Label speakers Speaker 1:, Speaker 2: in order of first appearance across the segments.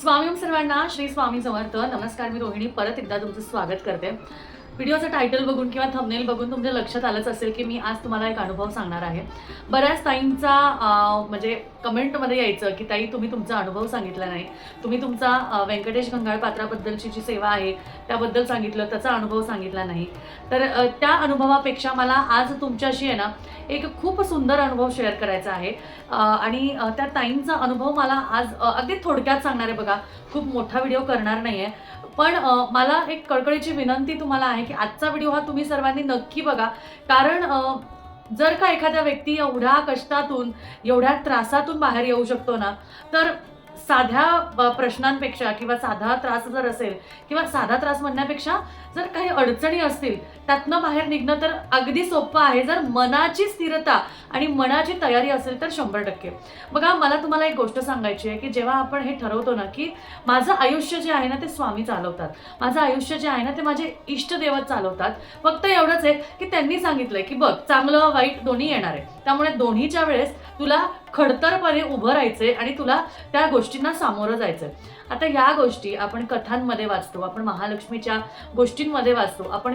Speaker 1: स्वामी सर्वांना श्री स्वामी समर्थ. नमस्कार मी रोहिणी. परत एकदा तुमचं स्वागत करते. व्हिडिओचं टायटल बघून किंवा थंबनेल बघून तुमच्या लक्षात आलंच असेल की मी आज तुम्हाला एक अनुभव सांगणार आहे. बऱ्याच ताईंचा म्हणजे कमेंटमध्ये यायचं की ताई तुम्ही तुमचा अनुभव सांगितला नाही. तुम्ही तुमचा व्यंकटेश गंगाळ पात्राबद्दलची जी सेवा आहे त्याबद्दल सांगितलं त्याचा अनुभव सांगितला नाही. तर त्या अनुभवापेक्षा मला आज तुमच्याशी आहे ना एक खूप सुंदर अनुभव शेअर करायचा आहे. आणि त्या ताईंचा अनुभव मला आज अगदी थोडक्यात सांगणार आहे बघा. खूप मोठा व्हिडिओ करणार नाही आहे पण मला एक कळकळीची विनंती तुम्हाला आहे की आजचा व्हिडिओ हा तुम्ही सर्वांनी नक्की बघा. कारण जर का एखाद्या व्यक्ती एवढ्या कष्टातून एवढ्या त्रासातून बाहेर येऊ शकतो ना तर साध्या प्रश्नांपेक्षा किंवा साधा त्रास जर असेल किंवा साधा त्रास म्हणण्यापेक्षा जर काही अडचणी असतील त्यातनं बाहेर निघणं तर अगदी सोपं आहे. जर मनाची स्थिरता आणि मनाची तयारी असेल तर शंभर टक्के. बघा मला तुम्हाला एक गोष्ट सांगायची आहे की जेव्हा आपण हे ठरवतो ना की माझं आयुष्य जे आहे ना ते स्वामी चालवतात. माझं आयुष्य जे आहे ना ते माझे इष्टदेवत चालवतात. फक्त एवढंच आहे की त्यांनी सांगितलंय की बघ चांगलं वाईट दोन्ही येणार आहे. त्यामुळे दोन्हीच्या वेळेस तुला खडतरपणे उभं राहायचंय आणि तुला त्या गोष्टींना सामोरं जायचंय. आता या गोष्टी आपण कथांमध्ये वाचतो आपण महालक्ष्मीच्या गोष्टींमध्ये वाचतो आपण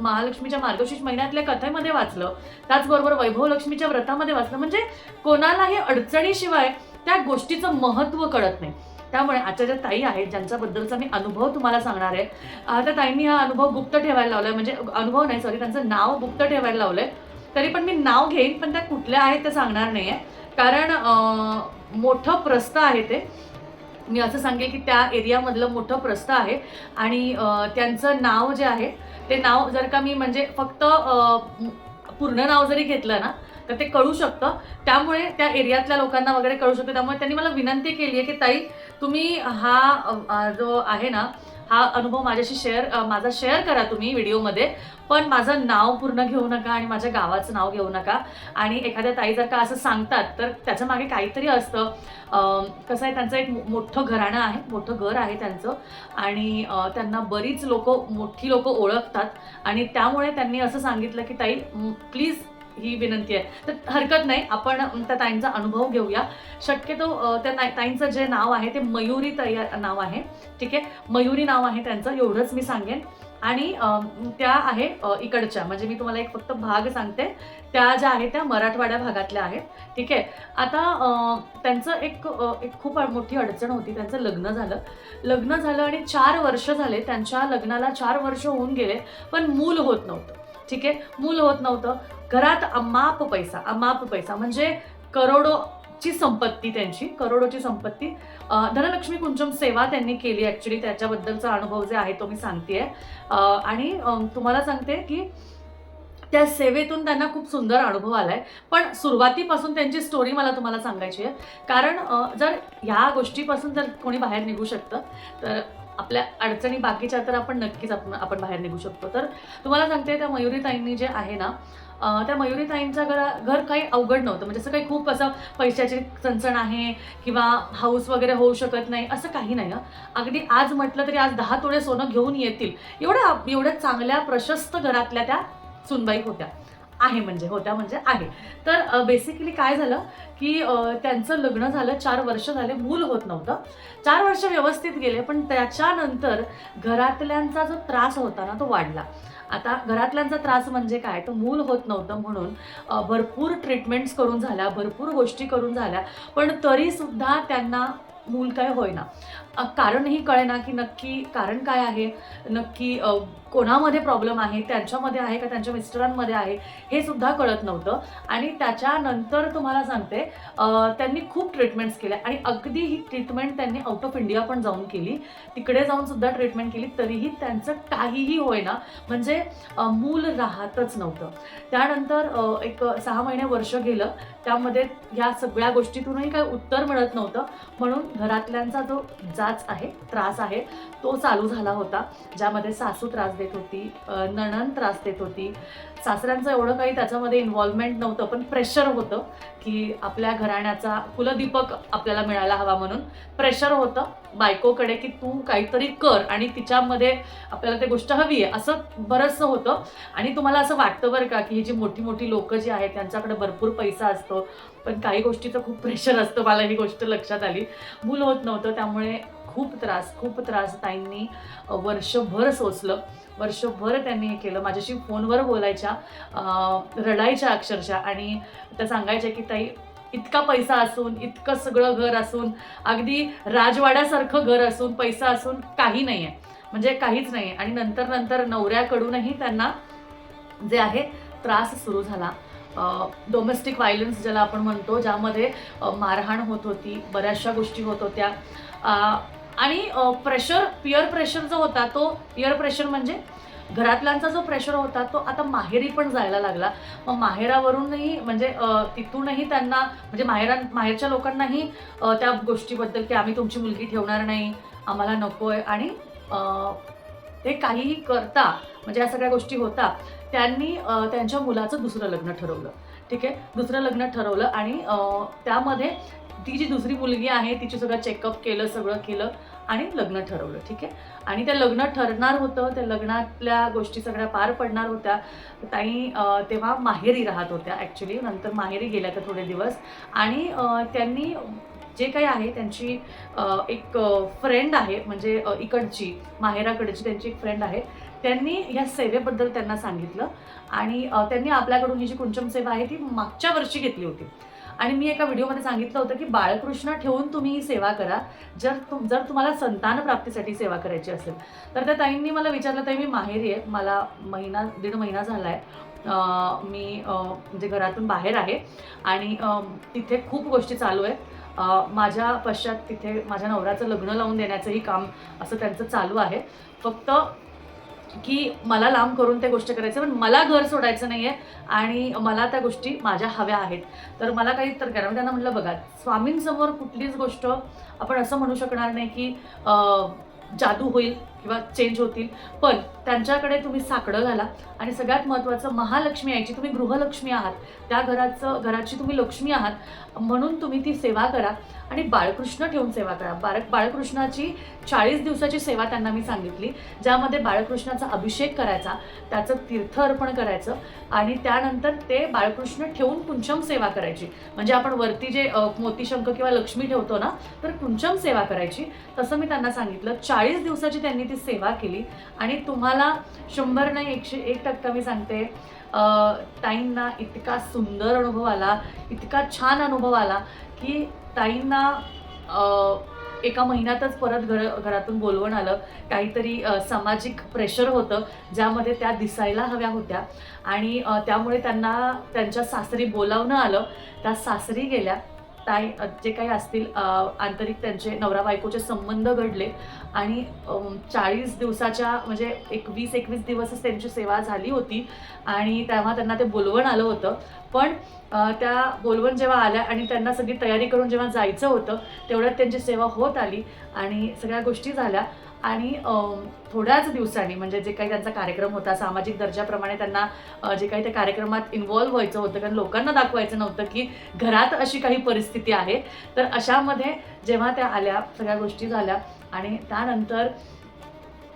Speaker 1: महालक्ष्मीच्या मार्गशीर्ष महिन्यातल्या कथेमध्ये वाचलं त्याचबरोबर वैभव लक्ष्मीच्या व्रतामध्ये वाचलं म्हणजे कोणालाही अडचणीशिवाय त्या गोष्टीचं महत्त्व कळत नाही. त्यामुळे आजच्या ज्या ताई आहेत ज्यांच्याबद्दलचा मी अनुभव तुम्हाला सांगणार आहे त्या ताईंनी हा अनुभव गुप्त ठेवायला लावलाय म्हणजे अनुभव नाही सॉरी त्यांचं नाव गुप्त ठेवायला लावलंय. तरी पण मी नाव घेईन पण त्या कुठल्या आहेत ते सांगणार नाहीये. कारण मोठं प्रस्त आहे ते. मी असं सांगेल की त्या एरियामधलं मोठं प्रस्थ आहे. आणि त्यांचं नाव जे आहे ते नाव जर का मी म्हणजे फक्त पूर्ण नाव जरी घेतलं ना तर ते कळू शकतं. त्यामुळे त्या एरियातल्या लोकांना वगैरे कळू शकतं. त्यामुळे त्यांनी मला विनंती केली आहे की ताई तुम्ही हा जो आहे ना हा अनुभव माझ्याशी शेअर माझा शेअर करा तुम्ही व्हिडिओमध्ये. पण माझं नाव पूर्ण घेऊ नका आणि माझ्या गावाचं नाव घेऊ नका. आणि एखाद्या ताई जर का असं सांगतात तर त्याच्यामागे काहीतरी असतं. कसं आहे त्यांचं एक मोठं घराणं आहे मोठं घर आहे त्यांचं. आणि त्यांना बरीच लोक मोठी लोक ओळखतात. आणि त्यामुळे त्यांनी असं सांगितलं की ताई प्लीज ही विनंती आहे. तर हरकत नाही आपण त्या ताईंचा अनुभव घेऊया. शक्यतो त्या ताई- ताईंचं जे नाव आहे ते मयुरी तया नाव आहे. ठीक आहे? मयुरी नाव आहे त्यांचं एवढंच मी सांगेन. आणि त्या आहे इकडच्या. म्हणजे मी तुम्हाला एक फक्त भाग सांगते. त्या ज्या आहेत त्या मराठवाड्या भागातल्या आहेत. ठीक आहे? आता त्यांचं एक एक खूप मोठी अडचण होती. त्यांचं लग्न झालं. लग्न झालं आणि चार वर्ष झाले त्यांच्या लग्नाला चार वर्ष होऊन गेले पण मूल होत नव्हतं. ठीक आहे? मूल होत नव्हतं. घरात अमाप पैसा अमाप पैसा म्हणजे करोडोची संपत्ती त्यांची करोडोची संपत्ती. धनलक्ष्मी कुंचम सेवा त्यांनी केली ॲक्च्युली त्याच्याबद्दलचा अनुभव जे आहे तो मी सांगतेय. आणि तुम्हाला सांगते की त्या सेवेतून त्यांना खूप सुंदर अनुभव आलाय. पण सुरुवातीपासून त्यांची स्टोरी मला तुम्हाला सांगायची आहे. कारण जर ह्या गोष्टीपासून जर कोणी बाहेर निघू शकतं तर आपल्या अडचणी बाकीच्या तर आपण नक्कीच आपण आपण बाहेर निघू शकतो. तर तुम्हाला सांगते त्या मयुरीताईंनी जे आहे ना त्या मयुरीताईंचा घर घर काही अवघड नव्हतं. म्हणजे असं काही खूप असं पैशाची चणचण आहे किंवा हाऊस वगैरे होऊ शकत नाही असं काही नाही अगदी आज म्हटलं तरी आज दहा तोडे सोनं घेऊन येतील. एवढ्या एवढ्या चांगल्या प्रशस्त घरातल्या त्या सुनबाई होत्या. आहे म्हणजे होत्या म्हणजे आहे. तर बेसिकली काय झालं की त्यांचं लग्न झालं चार वर्ष झाले मूल होत नव्हतं. चार वर्ष व्यवस्थित गेले पण त्याच्यानंतर घरातल्यांचा जो त्रास होता ना तो वाढला. आता घरातल्यांचा त्रास म्हणजे काय? तर मूल होत नव्हतं म्हणून भरपूर ट्रीटमेंट्स करून झाल्या भरपूर गोष्टी करून झाल्या पण तरीसुद्धा त्यांना मूल काय होईना. कारणही कळेना की नक्की कारण काय आहे नक्की कोणामध्ये प्रॉब्लेम आहे त्यांच्यामध्ये आहे का त्यांच्या मिस्टरांमध्ये आहे हे सुद्धा कळत नव्हतं. आणि त्याच्यानंतर तुम्हाला सांगते त्यांनी खूप ट्रीटमेंट्स केल्या. आणि अगदी ही ट्रीटमेंट त्यांनी आउट ऑफ इंडिया पण जाऊन केली. तिकडे जाऊन सुद्धा ट्रीटमेंट केली. तरीही त्यांचं काहीही होईना. म्हणजे मूल राहतच नव्हतं. त्यानंतर एक सहा महिने वर्ष गेलं. त्यामध्ये ह्या सगळ्या गोष्टीतूनही काही उत्तर मिळत नव्हतं. म्हणून घरातल्यांचा जो जाच आहे त्रास आहे तो चालू झाला होता. ज्यामध्ये सासू त्रास देत होती नणन त्रास देत होती. सासऱ्यांचं एवढं काही त्याच्यामध्ये इन्व्हॉल्वमेंट नव्हतं पण प्रेशर होतं की आपल्या घराण्याचा कुलदीपक आपल्याला मिळायला हवा म्हणून. प्रेशर होतं बायकोकडे की तू काहीतरी कर आणि तिच्यामध्ये आपल्याला ते गोष्ट हवी आहे असं बरंचसं होतं. आणि तुम्हाला असं वाटतं बरं का की ही जी मोठी मोठी लोकं जी आहेत त्यांच्याकडे भरपूर पैसा असतो पण काही गोष्टीचं खूप प्रेशर असतं मला ही गोष्ट लक्षात आली. मूल होत नव्हतं त्यामुळे खूप त्रास खूप त्रास ताईंनी वर्षभर सोसलं. वर्षभर त्यांनी हे केलं. माझ्याशी फोनवर बोलायच्या रडायच्या अक्षरशः आणि त्या सांगायच्या की ताई इतका पैसा असून इतकं सगळं घर असून अगदी राजवाड्यासारखं घर असून पैसा असून काही नाही आहे म्हणजे काहीच नाही आणि नंतर नंतर नवऱ्याकडूनही त्यांना जे आहे त्रास सुरू झाला. डोमेस्टिक व्हायलन्स ज्याला आपण म्हणतो ज्यामध्ये मारहाण होत होती बऱ्याचशा गोष्टी होत होत्या. आणि प्रेशर पिअर प्रेशर जो होता तो पिअर प्रेशर म्हणजे घरातल्यांचा जो प्रेशर होता तो आता माहेरी पण जायला लागला. मग माहेरावरूनही म्हणजे तिथूनही त्यांना म्हणजे माहेरा माहेरच्या लोकांनाही त्या गोष्टीबद्दल की आम्ही तुमची मुलगी ठेवणार नाही आम्हाला नको आहे आणि ते काहीही करता म्हणजे या सगळ्या गोष्टी होता त्यांनी त्यांच्या मुलाचं दुसरं लग्न ठरवलं. ठीक आहे? दुसरं लग्न ठरवलं आणि त्यामध्ये ती जी दुसरी मुलगी आहे तिची सगळं चेकअप केलं सगळं केलं आणि लग्न ठरवलं. ठीक आहे? आणि ते लग्न ठरणार होतं त्या लग्नातल्या गोष्टी सगळ्या पार पडणार होत्या. ताई तेव्हा माहेरी राहत होत्या ॲक्च्युली नंतर माहेरी गेल्या त्या थोडे दिवस. आणि त्यांनी जे काही आहे त्यांची एक फ्रेंड आहे म्हणजे इकडची माहेराकडची त्यांची एक फ्रेंड आहे. त्यांनी या सेवेबद्दल त्यांना सांगितलं आणि त्यांनी आपल्याकडून ही जी कुंचम सेवा आहे ती मागच्या वर्षी घेतली होती. आणि मी एका व्हिडिओमध्ये सांगितलं होतं की बाळकृष्ण ठेवून तुम्ही ही सेवा करा. जर तुम जर तुम्हाला संतान प्राप्तीसाठी सेवा करायची असेल. तर त्या ताईंनी मला विचारलं ताई मी माहेरी आहे. मला महिना दीड महिना झाला आहे मी म्हणजे घरातून बाहेर आहे. आणि तिथे खूप गोष्टी चालू आहेत. माझ्या पश्चात तिथे माझ्या नवऱ्याचं लग्न लावून देण्याचंही काम असं त्यांचं चालू आहे. फक्त की मला लांब करून त्या गोष्टी करायचं पण मला घर सोडायचं नाही आहे आणि मला त्या गोष्टी माझ्या हव्या आहेत. तर मला काही तर करा म्हणजे त्यांना म्हटलं बघा स्वामींसमोर कुठलीच गोष्ट आपण असं म्हणू शकणार नाही की जादू होईल किंवा चेंज होतील. पण त्यांच्याकडे तुम्ही साकडं घाला. आणि सगळ्यात महत्त्वाचं महालक्ष्मी यायची तुम्ही गृहलक्ष्मी आहात. त्या घराचं घराची तुम्ही लक्ष्मी आहात. म्हणून तुम्ही ती सेवा करा. आणि बाळकृष्ण ठेवून सेवा करा. बाळ बाळकृष्णाची चाळीस दिवसाची सेवा त्यांना मी सांगितली ज्यामध्ये बाळकृष्णाचा अभिषेक करायचा त्याचं तीर्थ अर्पण करायचं आणि त्यानंतर ते बाळकृष्ण ठेवून कुंचम सेवा करायची. म्हणजे आपण वरती जे मोतीशंख किंवा लक्ष्मी ठेवतो ना तर कुंचम सेवा करायची. तसं मी त्यांना सांगितलं. चाळीस दिवसाची त्यांनी ती सेवा केली आणि तुम्हाला शंभर नाही एकशे एक टक्का मी सांगते ताईंना इतका सुंदर अनुभव आला इतका छान अनुभव आला की ताईंना एका महिन्यातच परत घर घरातून बोलवण आलं. काहीतरी सामाजिक प्रेशर होतं ज्यामध्ये त्या दिसायला हव्या होत्या. आणि त्यामुळे त्यांना त्यांच्या सासरी बोलावणं आलं. त्या सासरी गेल्या. ताई जे काही असतील आंतरिक त्यांचे नवरा बायकोचे संबंध घडले. आणि चाळीस दिवसाच्या म्हणजे एक वीस एकवीस दिवसच त्यांची सेवा झाली होती. आणि तेव्हा त्यांना ते बोलवण आलं होतं. पण त्या बोलवून जेव्हा आल्या आणि त्यांना सगळी तयारी करून जेव्हा जायचं होतं तेवढ्यात त्यांची सेवा होत आली आणि सगळ्या गोष्टी झाल्या. आणि थोड्याच दिवसांनी म्हणजे जे काही त्यांचा कार्यक्रम होता सामाजिक दर्जाप्रमाणे त्यांना जे काही त्या कार्यक्रमात इन्व्हॉल्व्ह व्हायचं होतं कारण लोकांना दाखवायचं नव्हतं की घरात अशी काही परिस्थिती आहे. तर अशामध्ये जेव्हा त्या आल्या सगळ्या गोष्टी झाल्या आणि त्यानंतर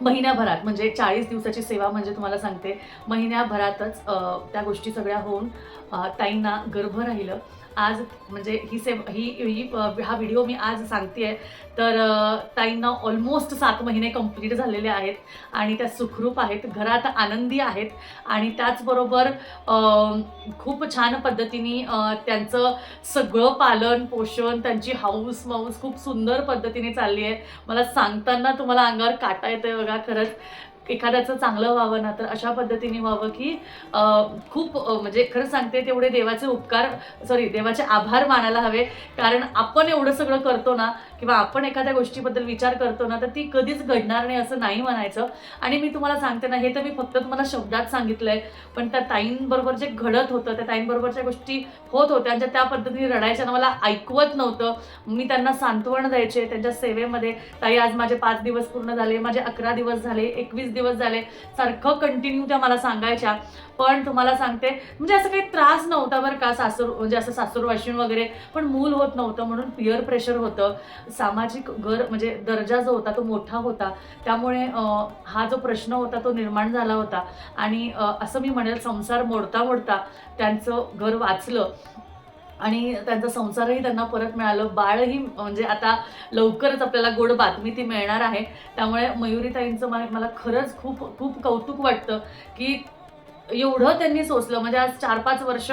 Speaker 1: महिन्याभरात म्हणजे चाळीस दिवसाची सेवा म्हणजे तुम्हाला सांगते महिन्याभरातच त्या गोष्टी सगळ्या होऊन ताईंना गर्भ राहिलं. आज म्हणजे ही सेव ही ही हा व्हिडिओ मी आज सांगते तर ताईंना ऑलमोस्ट सात महिने कंप्लीट झालेले आहेत आणि त्या सुखरूप आहेत घरात आनंदी आहेत आणि त्याचबरोबर खूप छान पद्धतीने त्यांचं सगळं पालन पोषण त्यांची हाऊस माऊस खूप सुंदर पद्धतीने चालली आहे. मला सांगताना तुम्हाला अंगावर काटा येतं बघा. खरंच एखाद्याचं चांगलं व्हावं ना तर अशा पद्धतीने व्हावं की खूप म्हणजे खरं सांगते तेवढे देवाचे उपकार सॉरी देवाचे आभार मानायला हवे. कारण आपण एवढं सगळं करतो ना किंवा आपण एखाद्या गोष्टीबद्दल विचार करतो ना तर ती कधीच घडणार नाही असं नाही म्हणायचं. आणि मी तुम्हाला सांगते ना हे तर मी फक्त तुम्हाला शब्दात सांगितलंय पण त्या ताईंबरोबर जे घडत होतं त्या ताईंबरोबरच्या गोष्टी होत होत्या ज्या त्या पद्धतीने रडायच्या ना मला ऐकवत नव्हतं. मी त्यांना सांत्वन द्यायचे त्यांच्या सेवेमध्ये ताई आज माझे पाच दिवस पूर्ण झाले माझे अकरा दिवस झाले एकवीस दिवस झाले सारखं कंटिन्यू त्या मला सांगायच्या. पण तुम्हाला सांगते म्हणजे असं काही त्रास नव्हता बरं का सासूर म्हणजे असं सासूर वाशिण वगैरे पण मूल होत नव्हतं म्हणून पिअर प्रेशर होतं. सामाजिक घर म्हणजे दर्जा जो होता तो मोठा होता. त्यामुळे हा जो प्रश्न होता तो निर्माण झाला होता. आणि असं मी म्हणेल संसार मोडता मोडता त्यांचं घर वाचलं. आणि त्यांचा संसारही त्यांना परत मिळालं. बाळही म्हणजे आता लवकरच आपल्याला गोड बातमी ती मिळणार आहे. त्यामुळे मयुरीताईंचं मला मला खरंच खूप खूप कौतुक वाटतं की एवढं त्यांनी सोसलं म्हणजे आज चार पाच वर्ष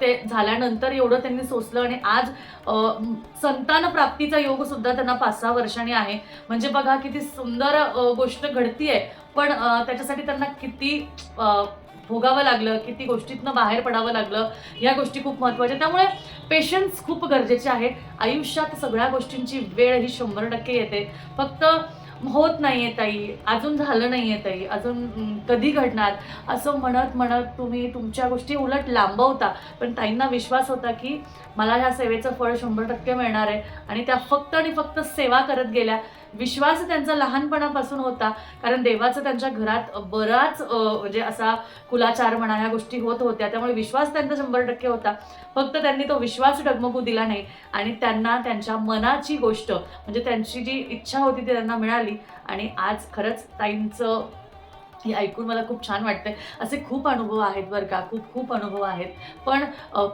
Speaker 1: ते झाल्यानंतर एवढं त्यांनी सोसलं आणि आज संतान प्राप्तीचा योग सुद्धा त्यांना पाच सहा वर्षांनी आहे. म्हणजे बघा किती सुंदर गोष्ट घडतीये. पण त्याच्यासाठी त्यांना किती भोगावं लागलं किती गोष्टीतनं बाहेर पडावं लागलं या गोष्टी खूप महत्त्वाच्या. त्यामुळे पेशन्स खूप गरजेचे आहे. आयुष्यात सगळ्या गोष्टींची वेळ ही शंभर टक्के येते. फक्त होत नाहीये ताई. अजून झालं नाहीये ताई. अजून कधी घडणार? असं म्हणत म्हणत तुम्ही तुमच्या गोष्टी उलट लांबवता. पण ताईंना विश्वास होता की मला ह्या सेवेचं फळ शंभर टक्के मिळणार आहे. आणि त्या फक्त आणि फक्त सेवा करत गेल्या. विश्वास त्यांचा लहानपणापासून होता कारण देवाचं त्यांच्या घरात बराच म्हणजे असा कुलाचार म्हणा ह्या गोष्टी होत होत्या. त्यामुळे विश्वास त्यांचा शंभर टक्के होता. फक्त त्यांनी तो विश्वास डगमगू दिला नाही आणि त्यांना त्यांच्या मनाची गोष्ट म्हणजे त्यांची जी इच्छा होती ती त्यांना मिळाली. आणि आज खरंच ताईंचं हे ऐकून मला खूप छान वाटतंय. असे खूप अनुभव आहेत बरं का खूप खूप अनुभव आहेत. पण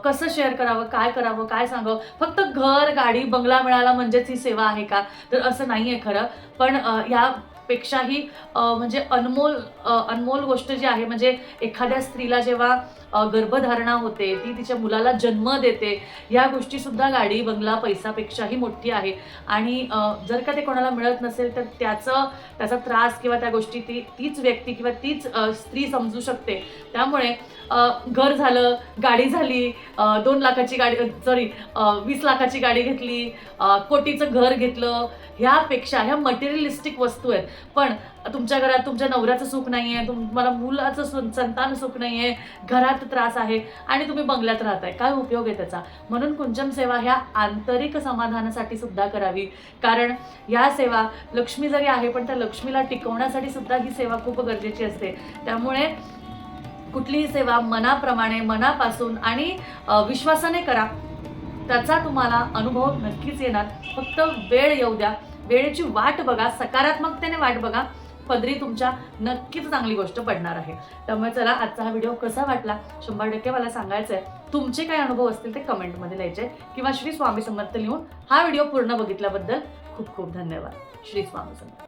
Speaker 1: कसं शेअर करावं काय करावं काय सांगावं? फक्त घर गाडी बंगला मिळाला म्हणजेच ही सेवा आहे का? तर असं नाही आहे खरं. पण या पेक्षाही म्हणजे अनमोल अनमोल गोष्ट जी आहे म्हणजे एखाद्या स्त्रीला जेव्हा गर्भधारणा होते ती तिच्या मुलाला जन्म देते ह्या गोष्टीसुद्धा गाडी बंगला पैसापेक्षाही मोठी आहे. आणि जर का ते कोणाला मिळत नसेल तर त्याचं त्याचा त्रास किंवा त्या गोष्टी ती तीच व्यक्ती किंवा तीच स्त्री समजू शकते. त्यामुळे घर झालं गाडी झाली दोन लाखाची गाडी सॉरी वीस लाखाची गाडी घेतली कोटीचं घर घेतलं ह्यापेक्षा ह्या मटेरियलिस्टिक वस्तू आहेत. पण तुमच्या घरात तुमच्या नवऱ्याचं सुख नाही आहे तुम्हाला मुलाचं सु- संतान सुख नाही आहे घरात त्रास आहे आणि तुम्ही बंगल्यात राहताय. काय उपयोग आहे त्याचा? म्हणून कुंचम सेवा ह्या आंतरिक समाधानासाठी सुद्धा करावी. कारण ह्या सेवा लक्ष्मी जरी आहे पण त्या लक्ष्मीला टिकवण्यासाठी सुद्धा ही सेवा खूप गरजेची असते. त्यामुळे कुठलीही सेवा मनाप्रमाणे मनापासून आणि विश्वासाने करा. त्याचा तुम्हाला अनुभव नक्कीच येणार. फक्त वेळ येऊ द्या. वेळेची वाट बघा सकारात्मकतेने वाट बघा. पदरी तुमच्या नक्कीच चांगली गोष्ट पडणार आहे. त्यामुळे चला आजचा हा व्हिडिओ कसा वाटला? शंभर टक्के मला सांगायचं आहे तुमचे काय अनुभव असतील ते कमेंटमध्ये लिहायचे. किंवा श्री स्वामी समर्थ लिहून हा व्हिडिओ पूर्ण बघितल्याबद्दल खूप खूप धन्यवाद. श्री स्वामी समर्थ.